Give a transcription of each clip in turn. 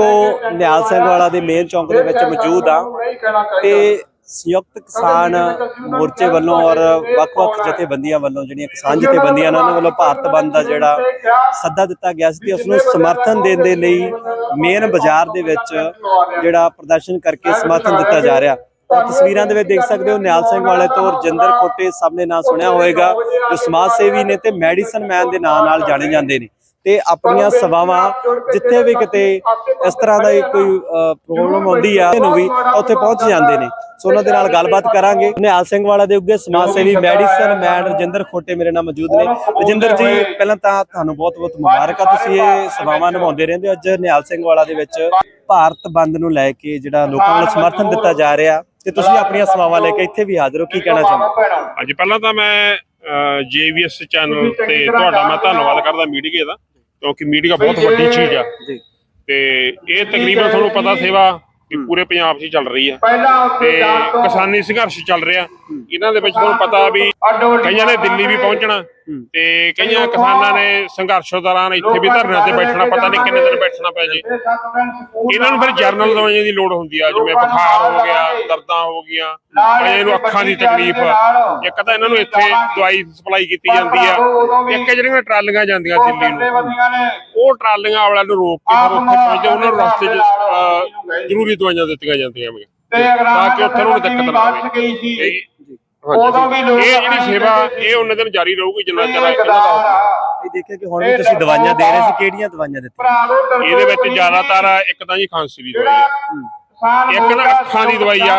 ਦਰਸ਼ਕੋ ਨਿਹਾਲ ਸਿੰਘ ਵਾਲਾ ਦੇ ਮੇਨ ਚੌਂਕ ਦੇ ਵਿੱਚ ਮੌਜੂਦ ਆ। ਤੇ ਸੰਯੁਕਤ ਕਿਸਾਨ ਮੋਰਚੇ ਵੱਲੋਂ ਔਰ ਵੱਖ-ਵੱਖ ਜਥੇਬੰਦੀਆਂ ਵੱਲੋਂ ਜਿਹੜੀਆਂ ਕਿਸਾਨ ਜਥੇਬੰਦੀਆਂ ਨੇ ਉਹਨਾਂ ਵੱਲੋਂ ਭਾਰਤ ਬੰਦ ਦਾ ਜਿਹੜਾ ਸੱਦਾ ਦਿੱਤਾ ਗਿਆ ਸੀ ਤੇ ਉਸ ਨੂੰ ਸਮਰਥਨ ਦੇਣ ਦੇ ਲਈ ਮੇਨ ਬਾਜ਼ਾਰ ਦੇ ਵਿੱਚ ਜਿਹੜਾ ਪ੍ਰਦਰਸ਼ਨ ਕਰਕੇ ਸਮਰਥਨ ਦਿੱਤਾ ਜਾ ਰਿਹਾ। ਤਾਂ ਤਸਵੀਰਾਂ ਦੇ ਵਿੱਚ ਦੇਖ ਸਕਦੇ ਹੋ ਨਿਹਾਲ ਸਿੰਘ ਵਾਲੇ ਤੋਂ ਰਜਿੰਦਰ ਕੋਟੇ ਸਭ ਨੇ ਨਾਂ ਸੁਣਿਆ ਹੋਵੇਗਾ ਜੋ ਸਮਾਜ ਸੇਵੀ ਨੇ ਤੇ ਮੈਡੀਸਨ ਮੈਨ ਦੇ ਨਾਂ ਨਾਲ ਜਾਣੇ ਜਾਂਦੇ ਨੇ। ਤੇ ਆਪਣੀਆਂ ਸੇਵਾਵਾਂ ਜਿੱਥੇ ਵੀ ਕਿਤੇ ਇਸ ਤਰ੍ਹਾਂ ਦਾ ਕੋਈ ਪ੍ਰੋਬਲਮ ਆਉਂਦੀ ਆ ਇਹਨੂੰ ਵੀ ਉੱਥੇ ਪਹੁੰਚ ਜਾਂਦੇ ਨੇ। ਸੋ ਉਹਨਾਂ ਦੇ ਨਾਲ ਗੱਲਬਾਤ ਕਰਾਂਗੇ। ਨਿਹਾਲ ਸਿੰਘ ਵਾਲਾ ਦੇ ਉੱਗੇ ਸਮਾਜ ਸੇਵੀ ਮੈਡੀਸਨ ਮੈਨ ਰਜਿੰਦਰ ਖੋਟੇ ਮੇਰੇ ਨਾਲ ਮੌਜੂਦ ਨੇ। ਰਜਿੰਦਰ ਜੀ ਪਹਿਲਾਂ ਤਾਂ ਤੁਹਾਨੂੰ ਬਹੁਤ-ਬਹੁਤ ਮੁਬਾਰਕਾਂ ਤੁਸੀਂ ਇਹ ਸੇਵਾਵਾਂ ਨਿਭਾਉਂਦੇ ਰਹਿੰਦੇ ਹੋ। ਅੱਜ ਨਿਹਾਲ ਸਿੰਘ ਵਾਲਾ ਦੇ ਵਿੱਚ ਭਾਰਤ ਬੰਦ ਨੂੰ ਲੈ ਕੇ ਜਿਹੜਾ ਲੋਕਾਂ ਵੱਲੋਂ ਸਮਰਥਨ ਦਿੱਤਾ ਜਾ ਰਿਹਾ। ਤੇ ਤੁਸੀਂ ਆਪਣੀਆਂ ਸੇਵਾਵਾਂ ਲੈ ਕੇ ਇੱਥੇ ਵੀ ਹਾਜ਼ਰ ਹੋ। ਕੀ ਕਹਿਣਾ ਚਾਹੁੰਦੇ ਹਾਂਜੀ ਪਹਿਲਾਂ ਤਾਂ ਮੈਂ ਜੇਵੀਐਸ ਚੈਨਲ ਤੇ ਤੁਹਾਡਾ ਮੈਂ ਧੰਨਵਾਦ ਕਰਦਾ ਮੀਡੀਆ ਦਾ ਕਿਉਂਕਿ ਮੀਡੀਆ ਬਹੁਤ ਵੱਡੀ ਚੀਜ਼ ਆ। ਜੀ। ਤੇ ਇਹ ਤਕਰੀਬਨ ਤੁਹਾਨੂੰ ਪਤਾ ਸੇਵਾ ਕਿ ਪੂਰੇ ਪੰਜਾਬ 'ਚ ਚੱਲ ਰਹੀ ਆ। ਤੇ ਕਿਸਾਨੀ ਸੰਘਰਸ਼ ਚੱਲ ਰਿਹਾ। ਇਹਨਾਂ ਦੇ ਵਿੱਚ ਤੁਹਾਨੂੰ ਪਤਾ ਵੀ ਕਈਆਂ ਨੇ ਦਿੱਲੀ ਵੀ ਪਹੁੰਚਣਾ। ਤੇ ਕਈਆਂ ਕਿਸਾਨਾਂ ਨੇ ਸੰਘਰਸ਼ ਦੌਰਾਨ ਇੱਥੇ ਵੀ ਧਰਨੇ ਤੇ ਬੈਠਣਾ ਪਤਾ ਨਹੀਂ ਕਿੰਨੇ ਦਿਨ ਬੈਠਣਾ ਪੈ ਜੇ। ਇਹਨਾਂ ਨੂੰ ਫਿਰ ਜਰਨਲ ਦਵਾਈਆਂ ਦੀ ਲੋੜ ਹੁੰਦੀ ਆ ਜਿਵੇਂ ਬੁਖਾਰ ਹੋ ਗਿਆ ਦਰਦਾਂ ਹੋ ਗਈਆਂ ਕਈਆਂ ਨੂੰ ਅੱਖਾਂ ਦੀ ਤਕਲੀਫ। ਇੱਕ ਤਾਂ ਇਹਨਾਂ ਨੂੰ ਇੱਥੇ ਦਵਾਈ ਸਪਲਾਈ ਕੀਤੀ ਜਾਂਦੀ ਆ। ਇੱਕ ਜਿਹੜੀਆਂ ਟਰਾਲੀਆਂ ਜਾਂਦੀਆਂ ਦਿੱਲੀ ਨੂੰ। ਉਹ ਟਰਾਲੀਆਂ ਵਾਲਿਆਂ ਨੂੰ ਰੋਕ ਕੇ ਫਿਰ ਉੱਥੇ ਪਹੁੰਚੇ ਉਹਨਾਂ ਨੂੰ ਰਸਤੇ 'ਚ ਜ਼ਰੂਰੀ ਦਵਾਈਆਂ ਦਿੱਤੀਆਂ ਜਾਂਦੀਆਂ ਨੇ ਤਾਂ ਕਿ ਉੱਥੇ ਨੂੰ ਦਿੱਕਤ ਨਾ ਆਵੇ। ਇਹ ਜਿਹੜੀ ਸੇਵਾ ਇਹ ਉਹਨਾਂ ਦਿਨ ਜਾਰੀ ਰਹੂਗੀ ਜਿੰਨਾ ਚਿਰ ਇਹਨਾਂ ਦਾ ਇਹ ਦੇਖਿਆ ਕਿ ਹੁਣ ਵੀ ਤੁਸੀਂ ਦਵਾਈਆਂ ਦੇ ਰਹੇ ਸੀ ਕਿਹੜੀਆਂ ਦਵਾਈਆਂ ਦਿੱਤੀਆਂ? ਇਹਦੇ ਵਿੱਚ ਜ਼ਿਆਦਾਤਰ ਇੱਕ ਤਾਂ ਜੀ ਖਾਂਸੀ ਦੀ ਦਵਾਈ ਆ। ਇੱਕ ਨਾ ਅੱਖਾਂ ਦੀ ਦਵਾਈ ਆ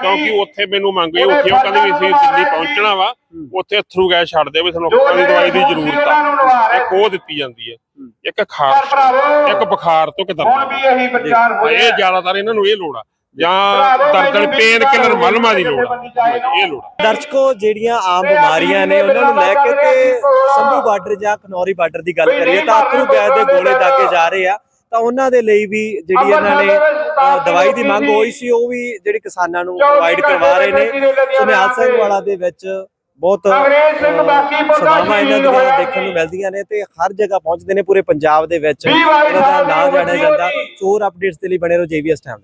ਕਿਉਂਕਿ ਉੱਥੇ ਮੈਨੂੰ ਮੰਗ ਉੱਥੇ ਉਹ ਕਹਿੰਦੇ ਵੀ ਅਸੀਂ ਦਿੱਲੀ ਪਹੁੰਚਣਾ ਵਾ ਉੱਥੇ ਥਰੂ ਗੈਸ ਛੱਡ ਦੇ ਵੀ ਤੁਹਾਨੂੰ ਅੱਖਾਂ ਦੀ ਦਵਾਈ ਦੀ ਜ਼ਰੂਰਤ ਆ। ਇੱਕ ਉਹ ਦਿੱਤੀ ਜਾਂਦੀ ਹੈ। ਇੱਕ ਖਾਰਸ਼ ਇੱਕ ਬੁਖਾਰ ਤੋਂ ਇੱਕ ਹੁਣ ਦਰਦ ਵੀ ਇਹੀ ਵਿਚਾਰ ਹੋਏ ਇਹ ਜ਼ਿਆਦਾਤਰ ਇਹਨਾਂ ਨੂੰ ਇਹ ਲੋੜ ਆ। ਜਾਂ ਦਰਦ ਪੇਨ ਕਿਲਰ ਮਲਮਾ ਦੀ ਲੋੜ ਆ। ਇਹ ਲੋੜ ਆ। ਦਰਸ਼ਕੋ ਜਿਹੜੀਆਂ ਆਮ ਬਿਮਾਰੀਆਂ ਨੇ ਉਹਨਾਂ ਨੂੰ ਲੈ ਕੇ ਤੇ ਸੰਭੂ ਬਾਰਡਰ ਜਾਂ ਖਨੌਰੀ ਬਾਰਡਰ ਦੀ ਗੱਲ ਕਰੀਏ ਤਾਂ ਅਥਰੂ ਗੈਸ ਦੇ ਗੋਲੇ ਦਾਗੇ ਜਾ ਰਹੇ ਆ। ਤਾਂ ਉਹਨਾਂ ਦੇ ਲਈ ਵੀ ਜਿਹੜੀ ਇਹਨਾਂ ਨੇ ਅ, ਦਵਾਈ ਦੀ ਮੰਗ ਹੋਈ ਸੀ ਉਹ ਵੀ ਜਿਹੜੀ ਕਿਸਾਨਾਂ ਨੂੰ ਪ੍ਰੋਵਾਈਡ ਕਰਵਾ ਰਹੇ ਨੇ। ਸੋ ਨਿਹਾਲ ਸਿੰਘ ਵਾਲਾ ਦੇ ਵਿੱਚ ਬਹੁਤ ਸਭਾਵਾਂ ਇਹਨਾਂ ਦੀਆਂ ਦੇਖਣ ਨੂੰ ਮਿਲਦੀਆਂ ਨੇ ਤੇ ਹਰ ਜਗ੍ਹਾ ਪਹੁੰਚਦੇ ਨੇ ਪੂਰੇ ਪੰਜਾਬ ਦੇ ਵਿੱਚ। ਇਹਨਾਂ ਦਾ ਨਾਂ ਸਾਹਿਬ ਜਾਣਿਆ ਜਾਂਦਾ। ਹੋਈ। ਸੋਰ ਅਪਡੇਟਸ ਦੇ ਲਈ ਬਣੇ ਰਹੋ ਜੀਵੀਐਸ ਟਾਈਮ